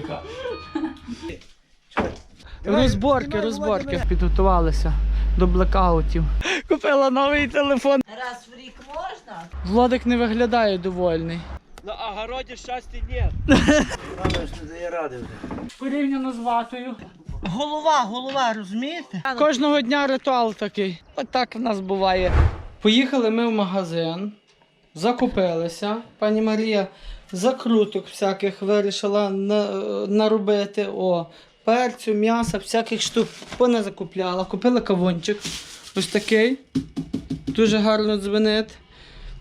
така. Розборки, розборки. Підготувалися до блекаутів. Купила новий телефон. Раз в рік можна? Владик не виглядає довольний. На огороді щастя нет. Мама ж не дає ради вже. Порівняно з ватою. Голова, голова, розумієте? Кожного дня ритуал такий. Отак в нас буває. Поїхали ми в магазин, закупилися. Пані Марія закруток всяких вирішила на, наробити. О, перцю, м'яса, всяких штук поназакупляла. Купила кавунчик. Ось такий. Дуже гарно дзвенить.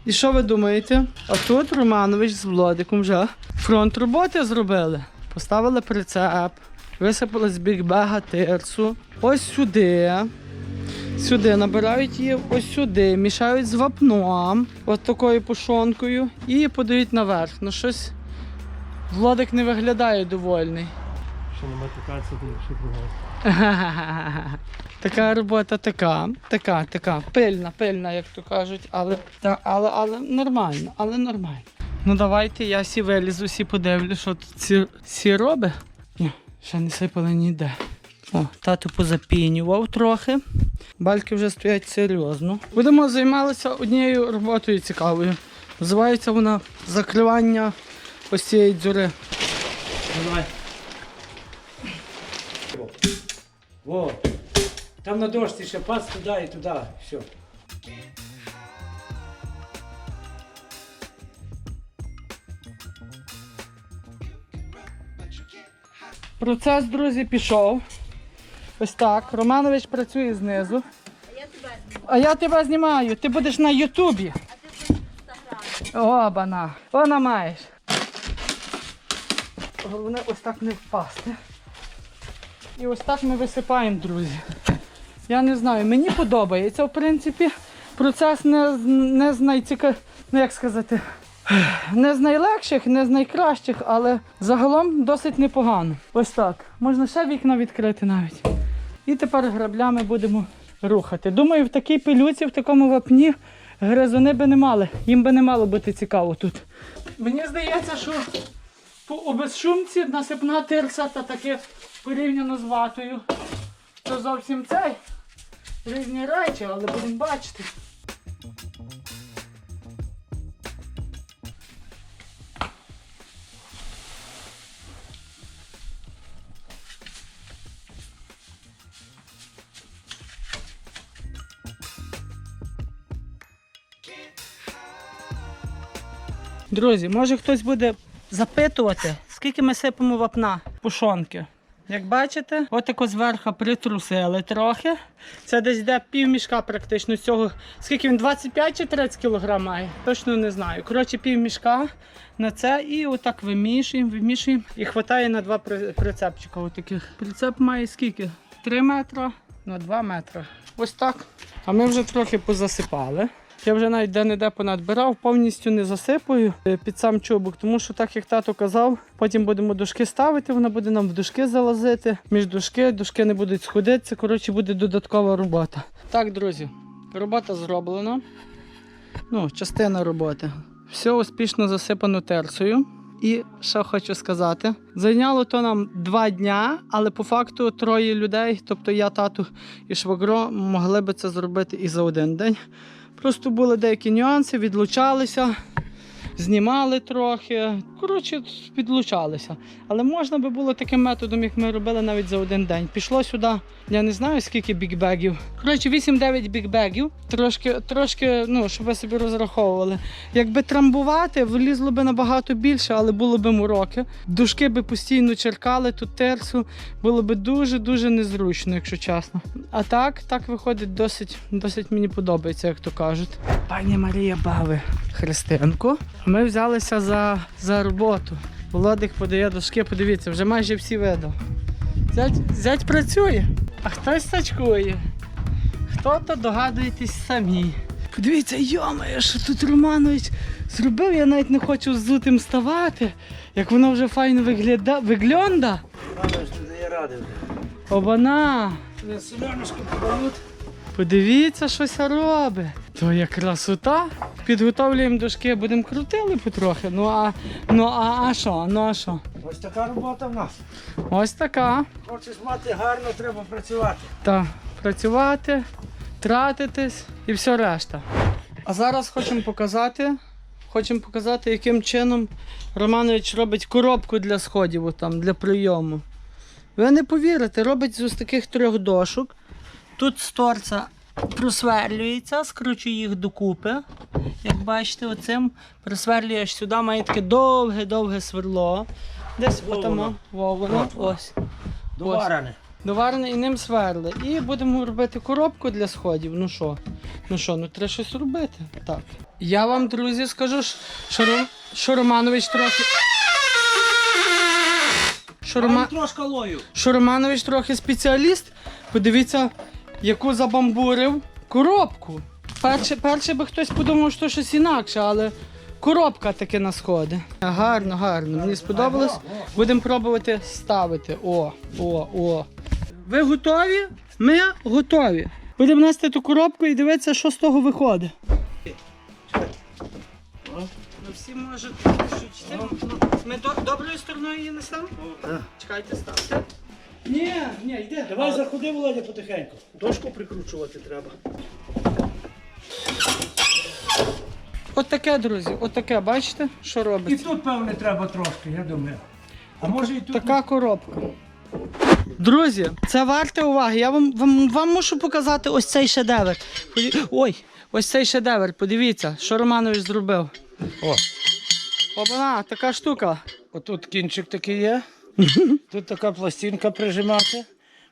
І що ви думаєте? А тут Романович з Владиком вже фронт роботи зробили. Поставили прицеп, висипали з бікбега терцу. Ось сюди. Сюди набирають її ось сюди, мішають з вапном, от такою пушонкою, і подають наверх. Ну щось Владик не виглядає довольний. Що не матюкатися, то ще другого. Така робота така, така, така, пильна, пильна, як то кажуть, але, та, але, але нормально, але нормально. Ну давайте я сі вилізу, сі подивлю, що тут сі, сі робить. Ні, ще не сипали ніде. О, тато позапінював трохи. Бальки вже стоять серйозно. Будемо займалися однією роботою цікавою. Називається вона закривання ось цієї дзюри. Давай. Во. Там на дошці ще пас туди і туди. Все. Процес, друзі, пішов. Ось так. Романович працює знизу. А я тебе знімаю. Ти будеш на Ютубі. О, бана. Вона маєш. Головне ось так не впасти. І ось так ми висипаємо, друзі. Я не знаю, мені подобається, в принципі, процес не, не з найціка... ну як сказати, не з найлегших, не з найкращих, але загалом досить непогано. Ось так. Можна ще вікна відкрити навіть. І тепер граблями будемо рухати. Думаю, в такій пилюці, в такому вапні гризуни би не мали. Їм би не мало бути цікаво тут. Мені здається, що по обезшумці насипна тирса та таке порівняно з ватою. Це зовсім цей. Різні речі, але будемо бачити. Друзі, може хтось буде запитувати, скільки ми сипемо вапна пушонки. Як бачите, отако зверху притрусили трохи. Це десь йде пів мішка практично цього. Скільки він 25 чи 30 кг має? Точно не знаю. Коротше, пів мішка на це і отак вимішуємо, вимішуємо. І вистачає на два прицепчика. Отаких. Прицеп має скільки? 3 метри на 2 метри. Ось так. А ми вже трохи позасипали. Я вже навіть де-не-де понадбирав, повністю не засипаю е, під сам чубок, тому що так як тато казав, потім будемо дошки ставити, вона буде нам в дошки залазити. Між дошки, дошки не будуть сходитися. Коротше, буде додаткова робота. Так, друзі, робота зроблена. Ну, частина роботи. Все успішно засипано терсою. І що хочу сказати, зайняло то нам два дня, але по факту троє людей, тобто я, тату і швагро, могли би це зробити і за один день. Просто були деякі нюанси, відлучалися, знімали трохи. Коротше, відлучалися. Але можна би було таким методом, як ми робили навіть за один день. Пішло сюди, я не знаю скільки бікбегів. Коротше, 8-9 бікбегів. Трошки, трошки, ну, щоб ви собі розраховували. Якби трамбувати, влізло би набагато більше, але було б мороки. Дужки би постійно черкали тут терсу. Було би дуже-дуже незручно, якщо чесно. А так, так виходить досить, досить мені подобається, як то кажуть. Пані Марія бави Христинку. Ми взялися за, за роботу. Володик подає дошки, подивіться, вже майже всі видав. Зять, зять працює, а хтось сачкує. Хто то догадуєтесь самі. Подивіться, йомає, що тут Романович зробив, я навіть не хочу з зутим ставати, як воно вже файно вигляда... виглянда. Мама ж не дає ради вже. Обана! Соленушку подають. Подивіться, що ся робить. То є красота. Підготовлюємо дошки, будемо крутили потрохи. Ну а ну а, а що? Ну а що? Ось така робота в нас. Ось така. Хочеш мати гарно, треба працювати. Та працювати, тратитись і все решта. А зараз хочемо показати. Хочемо показати, яким чином Романович робить коробку для сходів, отам, для прийому. Ви не повірите, робить з ось таких трьох дошок. Тут сторця просверлюється, скручує їх докупи. Як бачите, оцим просверлюєш сюди, має таке довге-довге сверло. Десь отамо, воно, ось. Доварене. Доварене і ним сверли. І будемо робити коробку для сходів. Ну що? Ну що, ну треба щось робити. Так. Я вам, друзі, скажу, що, Ром- що Романович трохи. Що, Рома... що Романович трохи спеціаліст. Подивіться, яку забамбурив коробку. Перше, перше би хтось подумав, що щось інакше, але коробка таки на сходи. Гарно, гарно. Мені сподобалось. Будемо пробувати ставити. О, о, о. Ви готові? Ми готові. Будемо нести ту коробку і дивитися, що з того виходить. Ну всі можуть. Ми до- доброю стороною її несемо? Чекайте, ставте. Ні, ні, йде. Давай заходи, Володя, потихеньку. Дошку прикручувати треба. От таке, друзі, от таке, бачите, що І робиться? тут, певне, треба трошки, я думаю. А може і тут. Така коробка. Друзі, це варте уваги. Я вам, вам, вам мушу показати ось цей шедевр. Подиві- Ой, ось цей шедевр. Подивіться, що Романович зробив. О. Обана, така штука. Отут кінчик такий є. Тут така пластинка прижимати.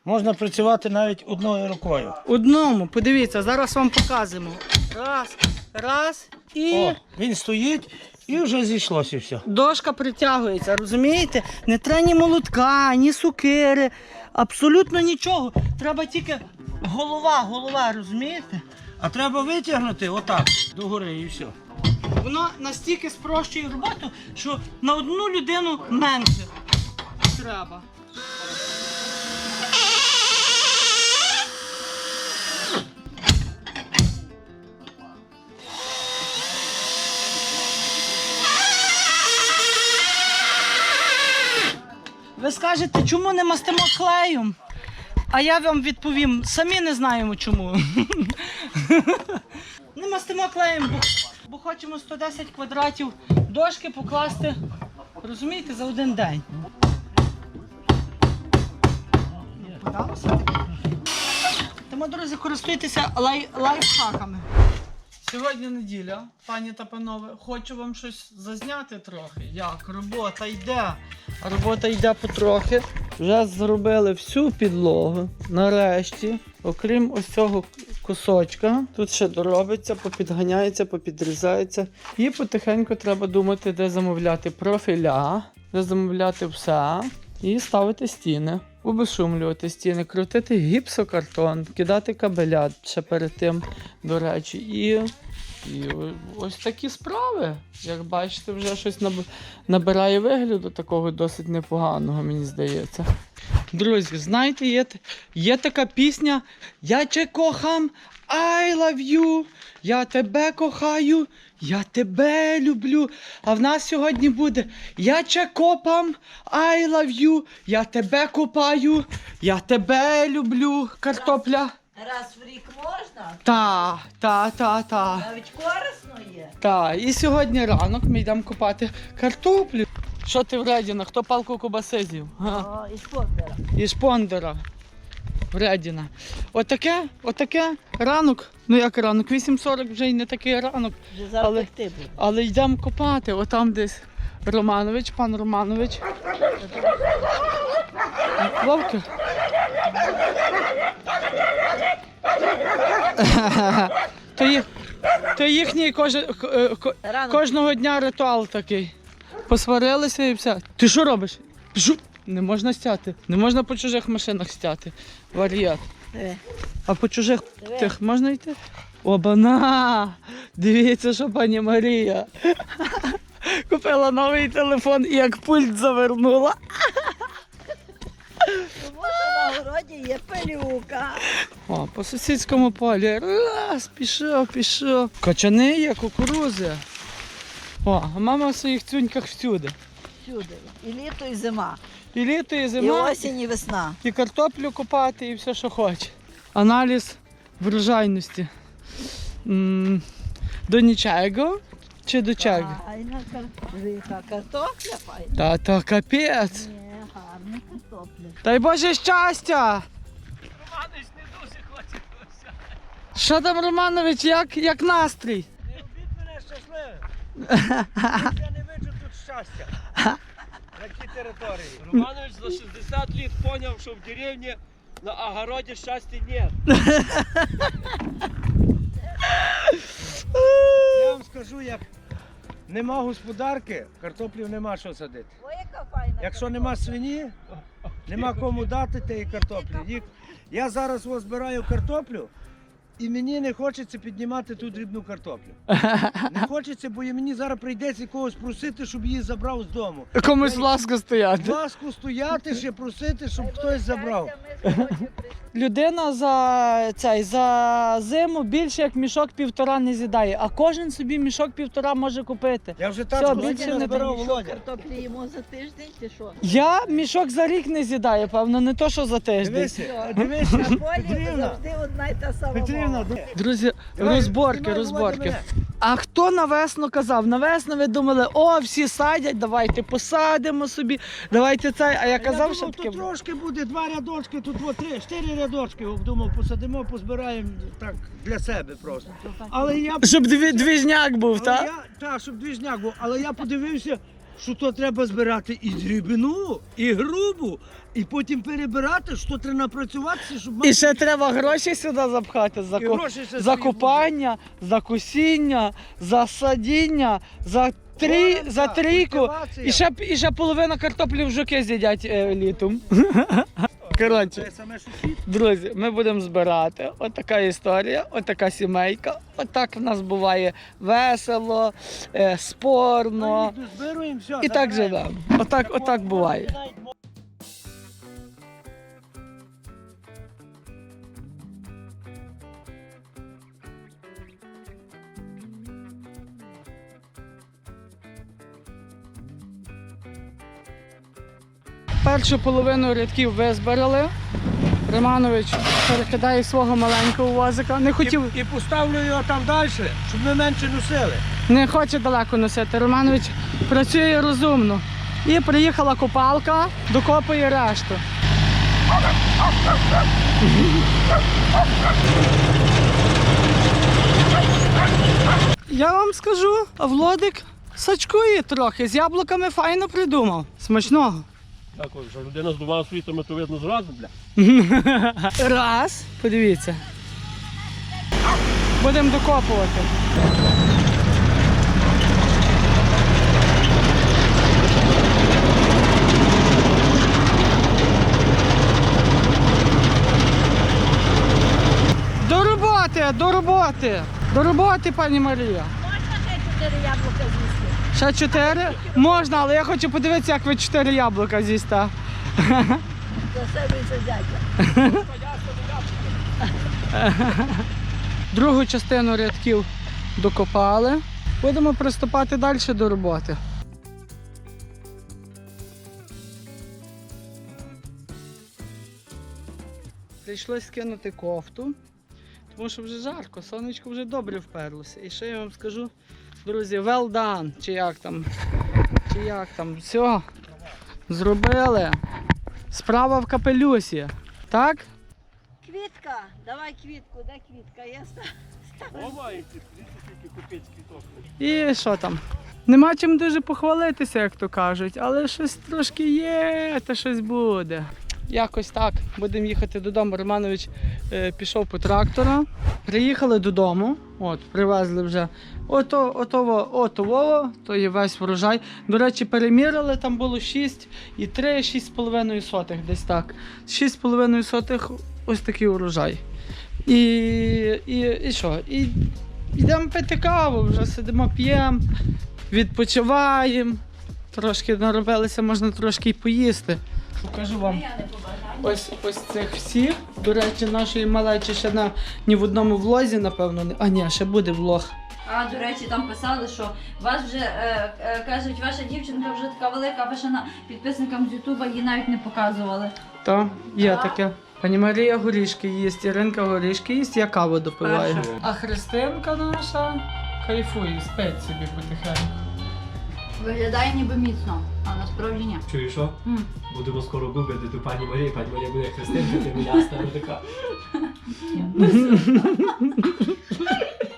Можна працювати навіть одною рукою. Одному, подивіться, зараз вам показуємо. Раз, раз і. О, він стоїть і вже зійшлося все. Дошка притягується, розумієте? Не треба ні молотка, ні сукири, абсолютно нічого. Треба тільки голова, голова, розумієте? А треба витягнути отак догори і все. Воно настільки спрощує роботу, що на одну людину менше треба. Ви скажете, чому не мастимо клеєм? А я вам відповім, самі не знаємо чому. Не мастимо клеєм, бо, бо хочемо 110 квадратів дошки покласти, розумієте, за один день. Подалося таке? Тому, друзі, користуйтеся лай, лайфхаками. Сьогодні неділя, пані та панове, хочу вам щось зазняти трохи. Як робота йде. Робота йде потрохи. Вже зробили всю підлогу. Нарешті, окрім ось цього кусочка, тут ще доробиться, попідганяється, попідрізається. І потихеньку треба думати, де замовляти профіля, де замовляти все. І ставити стіни, обешумлювати стіни, крутити гіпсокартон, кидати кабеля ще перед тим, до речі. І, і ось такі справи. Як бачите, вже щось набирає вигляду такого досить непоганого, мені здається. Друзі, знаєте, є, є така пісня Я тебе кохам, I love you, я тебе кохаю, я тебе люблю. А в нас сьогодні буде Я тебе копам, I love you, я тебе копаю, я тебе люблю. Картопля. Раз в рік можна, Та, та, та, та. навіть корисно є. Та, і сьогодні ранок ми йдемо копати картоплю. Що ти вредіна? Хто палку кубаси з'їв? Га? О, і спортера. І шпондера. Вредіна. Отаке, отаке ранок. Ну як ранок, 8.40 вже й не такий ранок. Але- Але йдемо копати. Отам десь Романович, пан Романович. Вовки. То, їх, то їхній коже, ко- е, кожного дня ритуал такий. Посварилися і все. Ти що робиш? Жу! Не можна стяти. Не можна по чужих машинах стяти. Варіат. Диви. А по чужих Диви. тих можна йти? Обана! Дивіться, що пані Марія. Купила новий телефон і як пульт завернула. Тому що на городі є пилюка. О, по сусідському полі. Раз, пішов, пішов. Качани є, кукурузи. О, а мама в своїх цюньках всюди. Всюди. І літо, і зима. І літо, і зима. І осінь, і весна. і картоплю копати, і все, що хоче. Аналіз врожайності. М, До нічого чи до чого? Файна кар- картопля файна. Та то капець. Ні, гарна картопля. Дай Боже щастя! Романич не дуже хоче. Що там, Романович, як, як настрій? Не робіть мене щасливим. Я щастя. На цій території. Романович за 60 лет понял, что в деревне на огороде счастья нет. Я вам скажу, як нема господарки, картоплів нема що садити. Ой, яка файна Якщо нема свині, нема кому дати тієї картоплі. Їх- Я зараз ось збираю картоплю, і мені не хочеться піднімати ту дрібну картоплю. Не хочеться, бо мені зараз прийдеться когось просити, щоб її забрав з дому. Комусь ласка стояти. Ласку стояти, ще просити, щоб хтось забрав. Людина за цей за зиму більше як мішок півтора не з'їдає, а кожен собі мішок півтора може купити. Я вже Все, тачку більше не Мішок Володя. картоплі їмо за тиждень чи що? Я мішок за рік не з'їдаю, певно, не то, що за тиждень. Дивися, дивися, На полі Петрівна, завжди одна й та сама Петрівна, мова. Друзі, розборки, розборки. А хто на весну казав? На весну ви думали, о, всі садять, давайте посадимо собі, давайте цей. А я казав, що таке. тут буде. трошки буде, два рядочки, тут от три, чотири рядочки, думав, посадимо, позбираємо так для себе просто. Але я Щоб дві, двіжняк був, але так? я, та, щоб двіжняк був, але я подивився, що то треба збирати і дрібну, і грубу, і потім перебирати, що треба напрацюватися, щоб мати І ще треба гроші сюди запхати за, І ко- гроші ще за купання, за косіння, за садіння, за трі, Оренда, за трійку. культивація. І ще, і ще половина картоплі в жуки з'їдять е, літом. Коротше, друзі, ми будемо збирати. От така історія, от сімейка. Отак в нас буває весело, е, спорно. Все, І так живемо. Отак, отак буває. Першу половину рядків визбирали. Романович перекидає свого маленького возика. Не хотів, І, і поставлю його там далі, щоб ми менше носили. не хоче далеко носити. Романович працює розумно. І приїхала копалка, докопує решту. Я вам скажу, а Владик сачкує трохи, з яблуками файно придумав. Смачного. Так, от, що людина з двома світами, то видно зразу, бля. Раз, подивіться. Будемо докопувати. До роботи, до роботи, до роботи, пані Марія. Можна ще чотири яблука з'їсти? Ще чотири? Можна, але я хочу подивитися, як ви чотири яблука з'їсте. Другу частину рядків докопали. Будемо приступати далі до роботи. Прийшлось скинути кофту, тому що вже жарко, сонечко вже добре вперлося. І ще я вам скажу, друзі, well done, чи як там, чи як там, все, зробили. Справа в капелюсі. Так? Квітка, давай квітку, де квітка? Я. І що там? Нема чим дуже похвалитися, як то кажуть, але щось трошки є, та щось буде. Якось так. Будемо їхати додому. Романович е, пішов по трактора. Приїхали додому. От, привезли вже ото, отово, отово, то є весь врожай. До речі, перемірили, там було 6 і 3, 6,5 сотих, десь так. 6,5 сотих ось такий урожай. І, і, і що? І Йдемо пити каву, вже сидимо, п'ємо, відпочиваємо. Трошки наробилися, можна трошки й поїсти. покажу вам ось ось цих всіх. До речі, нашої малечі ще на ні в одному влозі, напевно. А ні, ще буде влог. А, до речі, там писали, що вас вже е, е, кажуть, ваша дівчинка вже така велика, ви ще на підписникам з Ютуба її навіть не показували. Та, є Так. таке. Пані Марія горішки їсть, Іринка горішки їсть, я каву допиваю. А Христинка наша кайфує, спить собі потихеньку. Виглядає ніби міцно, а насправді ні. Чуєш що? М. Будемо скоро гуглити ту пані Марію, пані Марія буде Христинка, ти ясна така.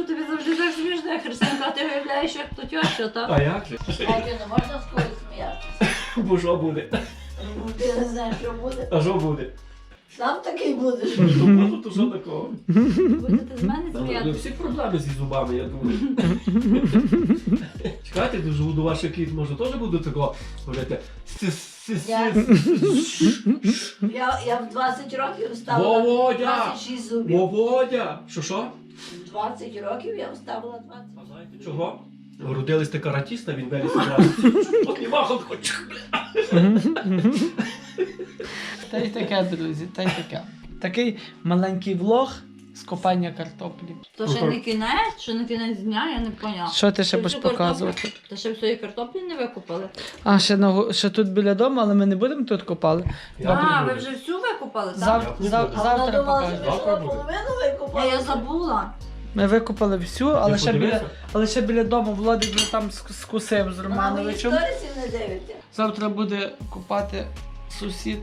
Що тобі завжди так смішно, Христинка, а ти виявляєш, як то тьоща, та? А як же? Бачу, не можна з когось сміятися. Бо що буде? Ну, Ти не знаєш, що буде. А що буде? Сам такий будеш. То просто то що такого? Будете з мене Ну, сміятися. Всі проблеми зі зубами, я думаю. Чекайте, дуже буду ваш кіт, може теж буде такого говорити. Я- Я, я в 20 років вставила Володя! 26 зубів. Володя! Що що? 20 років я вставила 20. А знаєте чого? Родились ти каратіста, він виліз одразу. От і махом хоч. Та й таке, друзі, та й таке. Такий маленький влог з копання картоплі. То ще не кінець, ще не кінець дня, я не поняла. Що ти ще будеш всю картоплю- показувати? Та ще всієї картоплі не викупали. А, ще, на, го- ще тут біля дому, але ми не будемо тут копали. А, ви вже всю викупали, так? Зав, Я зав, завтра думала, що Завтра буде. половину Я, викупали. я забула. Ми викопали всю, але ще, біля, але ще біля дому Владик вже там ск- скусив з А ви Романовичем. не дивите. Завтра буде купати сусід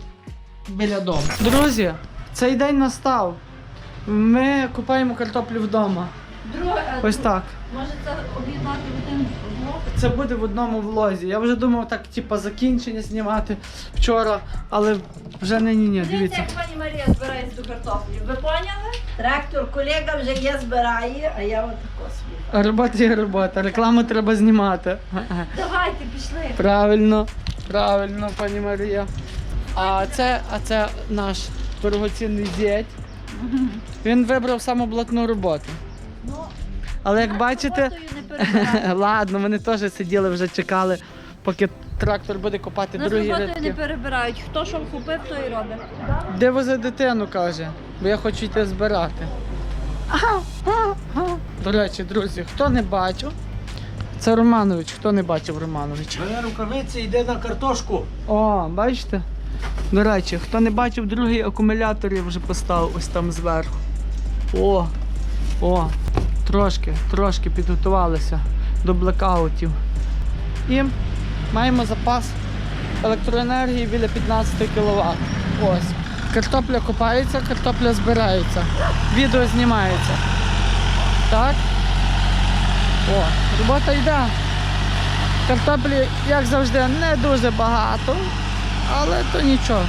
біля дому. Друзі, цей день настав. Ми купаємо картоплю вдома. Друге, е, Ось так. може це об'єднати в один? Це буде в одному влозі. Я вже думав так, типа, закінчення знімати вчора, але вже не ні, ні, Дивіться, дивіться. як пані Марія збирає цю картоплю. Ви поняли? Трактор колега вже є, збирає, а я отако собі. Робота є робота, рекламу треба знімати. Давайте, пішли. Правильно, правильно, пані Марія. А це, а це наш дорогоцінний зять. Він вибрав саму блатну роботу. Ну, Але як бачите, ладно, вони теж сиділи, вже чекали, поки трактор буде копати Нас другі роботою не рядки. перебирають. Хто що вхопив, то і робить. Де вози дитину, каже, бо я хочу йти збирати. Ага, ага, ага. До речі, друзі, хто не бачив, це Романович, хто не бачив Романовича. Моя рукавиця йде на картошку. О, бачите? До речі, хто не бачив, другий акумулятор я вже поставив ось там зверху. О, о, трошки, трошки підготувалися до блекаутів. І маємо запас електроенергії біля 15 кВт. Ось. Картопля копається, картопля збирається. Відео знімається. Так? О, робота йде. Картоплі, як завжди, не дуже багато, але то нічого.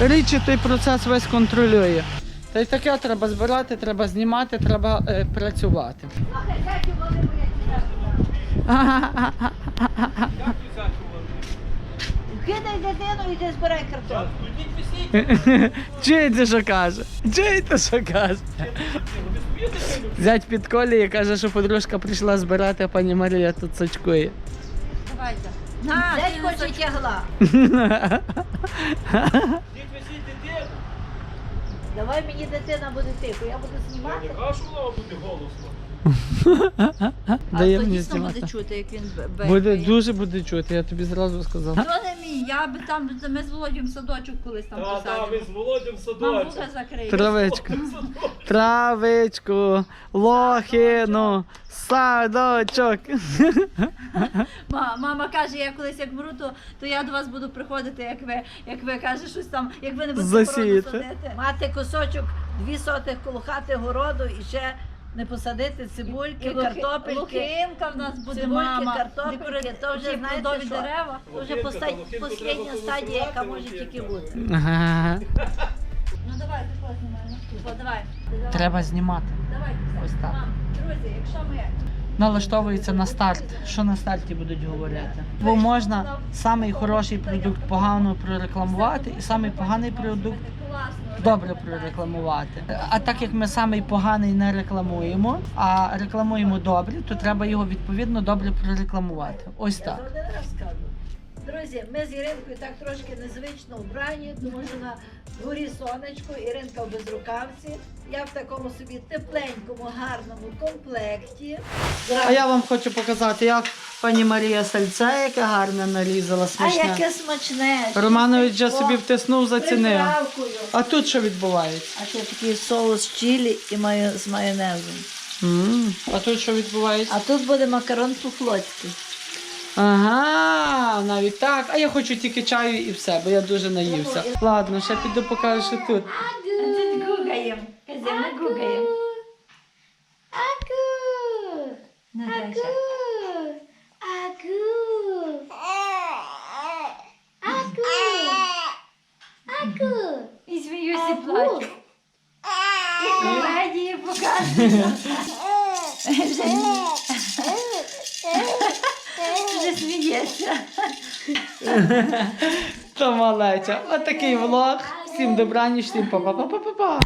Річі той процес весь контролює. Та й таке треба збирати, треба знімати, треба е, працювати. Кидай дитину і ти збирай картоплю. Чуєте, що каже? Чуєте, що каже? Зять під коліє каже, що подружка прийшла збирати, а пані Марія тут сачкує. Давайте. На, Дядь хоче тягла. Давай мені дитина буде тихо, я буду Я знімати. не кажу, що вона буде голосно. Дай а то мені дійсно буде чути, як він бе- Буде дуже буде чути, я тобі зразу сказав. То не мій, я би там, ми з Володім садочок колись там Та, та, посадимо. з Володям садочок. вуха закриє. Травичку. Травичку, лохину, садочок. Ма- Мама каже, я колись як вмру, то, то я до вас буду приходити, як ви, як ви каже, щось там, як ви не будете городу Засіяти. садити. Мати кусочок дві сотих коло хати городу і ще не посадити цибульки, І лухи- картопельки. Лухинка в нас буде Цибульки, мама. картопельки, декора- то вже знаєте плодові що? дерева. Це вже Лохинка, поста- лохинку послідня треба стадія, яка голосувати, може лохинка. тільки бути. Ага. Ну давай, ти знімай. О, давай. давай. Треба знімати. Давай, Ось так. Мам, друзі, якщо ми Налаштовується на старт. Що на старті будуть говорити? Бо можна самий хороший продукт погано прорекламувати, і самий поганий продукт добре прорекламувати. А так як ми самий поганий не рекламуємо, а рекламуємо добре, то треба його відповідно добре прорекламувати. Ось так. Друзі, ми з Іринкою так трошки незвично вбрані, тому що на дворі сонечко, Іринка в безрукавці. Я в такому собі тепленькому, гарному комплекті. А я вам хочу показати, як пані Марія сальце, яке гарне нарізала, А яке смачне! Романович вже собі втиснув, зацінив. приправкою. А тут що відбувається? А це такий соус чилі і маю з майонезом. м А тут що відбувається? А тут буде макарон по-флотськи. Ага, навіть так. А я хочу тільки чаю і все, бо я дуже наївся. Ладно, ще піду покажу, що тут. Тут гугаєм. Казем, ми гугаєм. Не дай ще. І сміюся і плачу. І комедії показую. Вже сміється. То малеча. Отакий влог. Всім добраніч, всім па-па-па-па-па.